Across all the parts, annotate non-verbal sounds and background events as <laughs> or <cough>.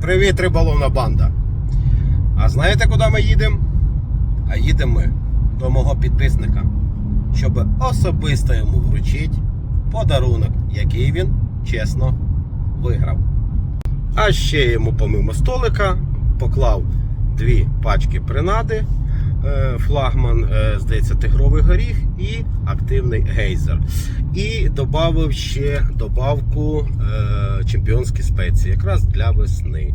Привіт, риболовна банда. А знаєте, куди ми їдемо? А їдемо ми до мого підписника, щоб особисто йому вручити подарунок, який він чесно виграв. А ще йому помимо столика поклав дві пачки принади. Е, Флагман, е, здається, тигровий горіх і активний гейзер. І додав ще добавку е, чемпіонські спеції, якраз для весни.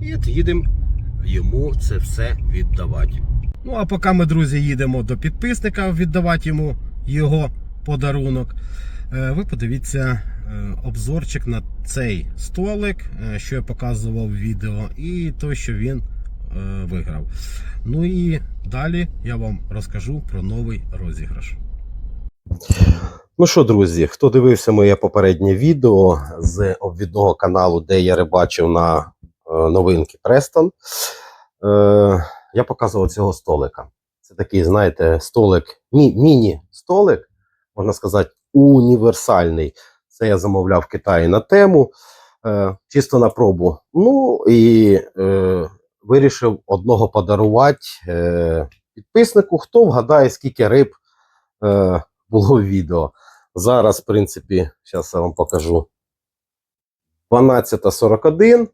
І от їдемо йому це все віддавати. Ну а поки ми, друзі, їдемо до підписника віддавати йому його подарунок. Ви подивіться обзорчик на цей столик, що я показував в відео, і той, що він виграв. Ну і далі я вам розкажу про новий розіграш. Ну що, друзі, хто дивився моє попереднє відео з обвідного каналу, де я рибачив на е, новинки Престон, е, я показував цього столика. Це такий, знаєте, столик, мі- міні-столик, можна сказати, універсальний. Це я замовляв в Китаї на тему, е, чисто на пробу. Ну і е, вирішив одного подарувати е, підписнику, хто вгадає, скільки риб е, було в відео. Зараз, в принципі, зараз я вам покажу. 12.41.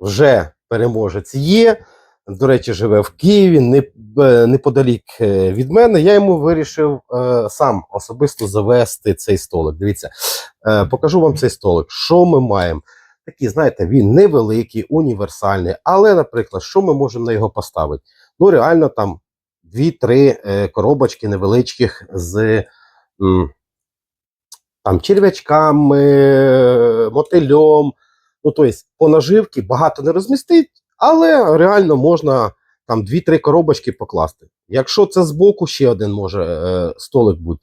Вже переможець є. До речі, живе в Києві, е, неподалік е, від мене. Я йому вирішив е, сам особисто завести цей столик. Дивіться, е, покажу вам цей столик. Що ми маємо? Такий, знаєте, він невеликий, універсальний. Але, наприклад, що ми можемо на його поставити? Ну, реально, там 2-3 е, коробочки невеличких з там, черв'ячками, мотильом. Ну, тобто, по наживці багато не розмістить, але реально можна там 2-3 коробочки покласти. Якщо це збоку, ще один може е, столик бути.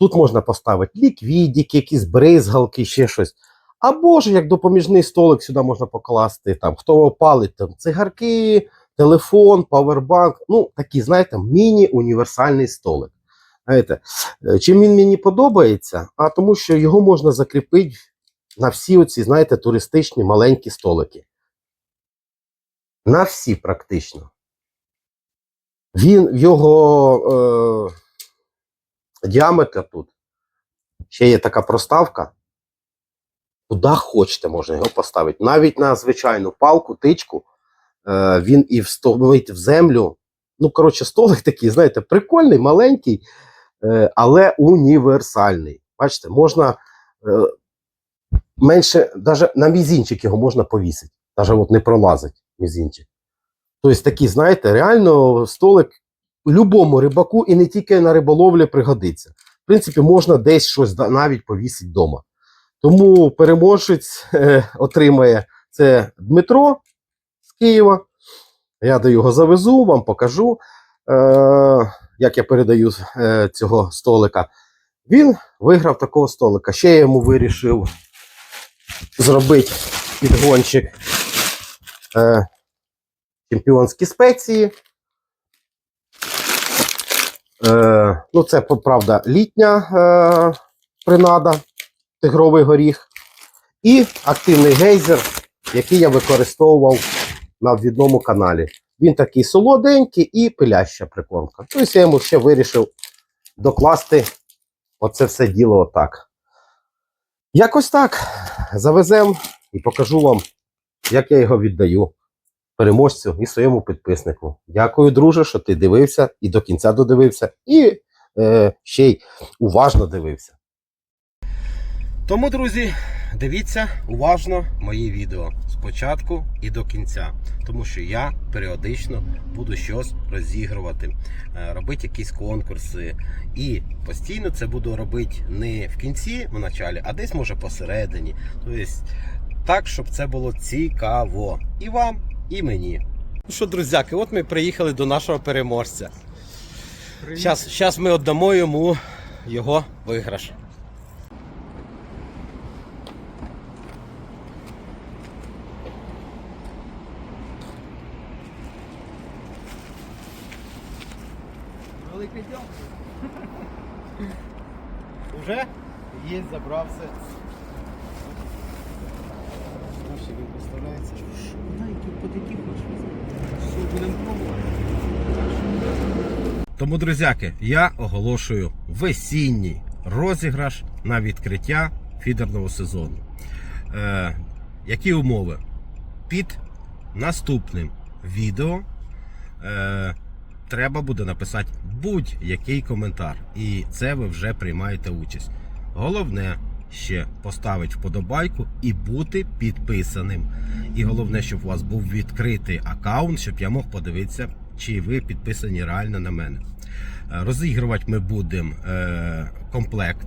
Тут можна поставити ліквідики, якісь бризгалки, ще щось. Або ж як допоміжний столик сюди можна покласти, там, хто палить там, цигарки, телефон, павербанк. Ну, такий, знаєте, міні-універсальний столик. Знаєте, е, чим він мені подобається? А тому, що його можна закріпити на всі оці, знаєте, туристичні маленькі столики. На всі практично. Він його е, діаметр тут. Ще є така проставка. Куди хочете, можна його поставити. Навіть на звичайну палку, тичку, е, він і встовить в землю. Ну, коротше, столик такий, знаєте, прикольний, маленький, е, але універсальний. Бачите, можна е, менше, навіть на мізінчик його можна повісити. Навіть от не пролазить мізінчик. Тобто, такий, знаєте, реально столик любому рибаку і не тільки на риболовлі пригодиться. В принципі, можна десь щось навіть повісити вдома. Тому переможець е, отримає це Дмитро з Києва. Я до його завезу, вам покажу, е, як я передаю е, цього столика. Він виграв такого столика. Ще я йому вирішив зробити підгончик е, чемпіонські спеції. Е, ну, це, правда, літня е, принада, тигровий горіх. І активний гейзер, який я використовував на ввідному каналі. Він такий солоденький і пиляща прикормка. Тобто я йому ще вирішив докласти оце все діло отак. Якось так. Завезем і покажу вам, як я його віддаю переможцю і своєму підписнику. Дякую, друже, що ти дивився і до кінця додивився, і е, ще й уважно дивився. Тому, друзі, дивіться уважно мої відео спочатку і до кінця, тому що я періодично буду щось розігрувати, е, робити якісь конкурси. І постійно це буду робити не в кінці, в началі, а десь може посередині. Тобто так, щоб це було цікаво і вам, і мені. Ну що, друзяки, от ми приїхали до нашого переможця. Зараз ми віддамо йому його виграш. Велике дякую. <laughs> Уже є, забрався. Наші він які. Що будемо пробувати. Тому, друзяки, я оголошую весінній розіграш на відкриття фідерного сезону. Е, які умови? Під наступним відео е, треба буде написати будь-який коментар. І це ви вже приймаєте участь. Головне ще поставити вподобайку і бути підписаним. І головне, щоб у вас був відкритий аккаунт, щоб я мог подивитися, чи ви підписані реально на мене. Е, Розігрувати ми будемо е, комплект.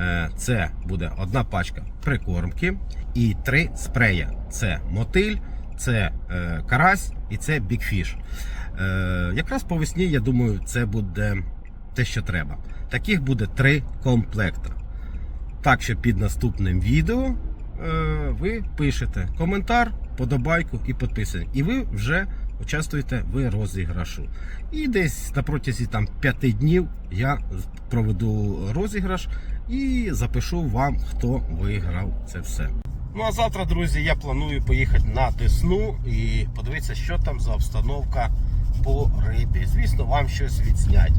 Е, Це буде одна пачка прикормки і три спрея: це мотиль, це карась і це бікфіш. Е, Якраз по весні, я думаю, це буде те, що треба. Таких буде три комплекта. Так що під наступним відео е, ви пишете коментар, подобайку і підписані. І ви вже участвуєте в розіграшу. І десь на протязі там 5 днів я проведу розіграш і запишу вам, хто виграв це все. Ну а завтра, друзі, я планую поїхати на Десну і подивитися, що там за обстановка по рибі. Звісно, вам щось відснять.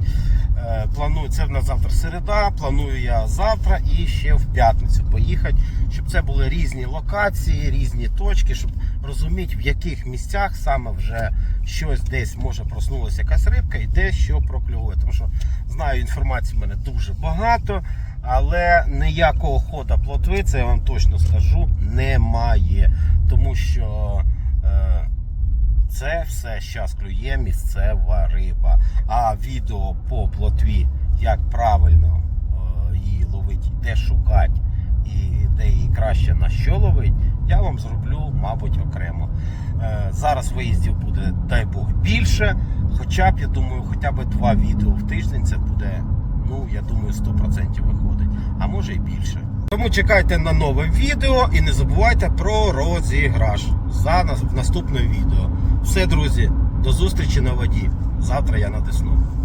Е, Планую це в завтра середа. Планую я завтра і ще в п'ятницю поїхати, щоб це були різні локації, різні точки, щоб розуміти, в яких місцях саме вже щось десь може проснулася якась рибка і де що прокльовує. Тому що знаю, інформації в мене дуже багато, але ніякого хода плотви, це я вам точно скажу, немає. Тому що. Е, це все зараз клює місцева риба. А відео по плотві, як правильно е, її ловить, де шукати і де її краще на що ловить, я вам зроблю, мабуть, окремо. Е, зараз виїздів буде, дай Бог, більше. Хоча б, я думаю, хоча б два відео в тиждень це буде, ну, я думаю, 100% виходить. А може і більше. Тому чекайте на нове відео і не забувайте про розіграш за нас- наступне відео. Все, друзі, до зустрічі на воді. Завтра я на Десну.